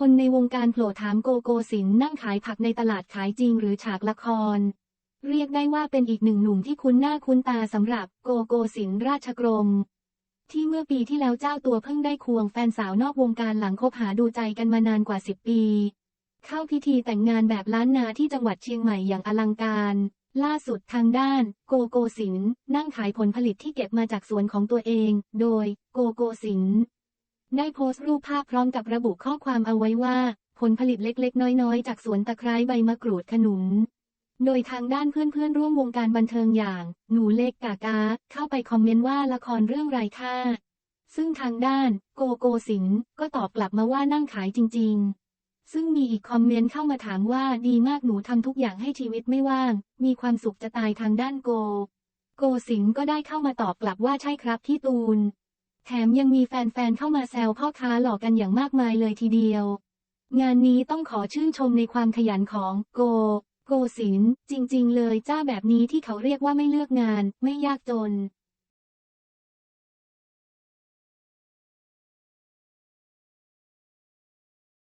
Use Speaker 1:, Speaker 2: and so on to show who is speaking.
Speaker 1: คนในวงการโผล่ถามโกโกสินนั่งขายผักในตลาดขายจริงหรือฉากละคร เรียกได้ว่าเป็นอีกหนึ่งหนุ่มที่คุ้นหน้าคุ้นตาสำหรับโกโกสินราชกรม ที่เมื่อปีที่แล้วเจ้าตัวเพิ่งได้ควงแฟนสาวนอกวงการหลังคบหาดูใจกันมานานกว่า 10 ปี เข้าพิธีแต่งงานแบบล้านนาที่จังหวัดเชียงใหม่อย่างอลังการ ล่าสุดทางด้าน โกโกสินนั่งขายผลผลิตที่เก็บมาจากสวนของตัวเอง โดย โกโกสิน ได้โพสต์รูปภาพพร้อมกับระบุข้อความเอาไว้ว่า ผลผลิตเล็กๆ น้อยๆ จากสวนตะไคร้ใบมะกรูดขนุน โดยทางด้านเพื่อนๆ ร่วมวงการบันเทิงอย่าง หนูเล็กกากา เข้าไปคอมเมนต์ว่าละครเรื่องไรค่า ซึ่งทางด้าน โกโกสินก็ตอบกลับมาว่านั่งขายจริง ๆ ซึ่งมีอีกคอมเมนต์เข้ามาถามว่าดีมากหนูทำทุกอย่างให้ชีวิตไม่ว่าง มีความสุขจะตายทางด้านโก โกสินก็ได้เข้ามาตอบกลับว่าใช่ครับพี่ตูน แถมยังมีแฟนๆเข้ามาแซวพ่อค้าหลอกกันอย่างมากมายเลยทีเดียว งานนี้ต้องขอชื่นชมในความขยันของโก โกศินจริง ๆ เลยจ้าแบบนี้ที่เขาเรียกว่าไม่เลือกงาน ไม่ยากจน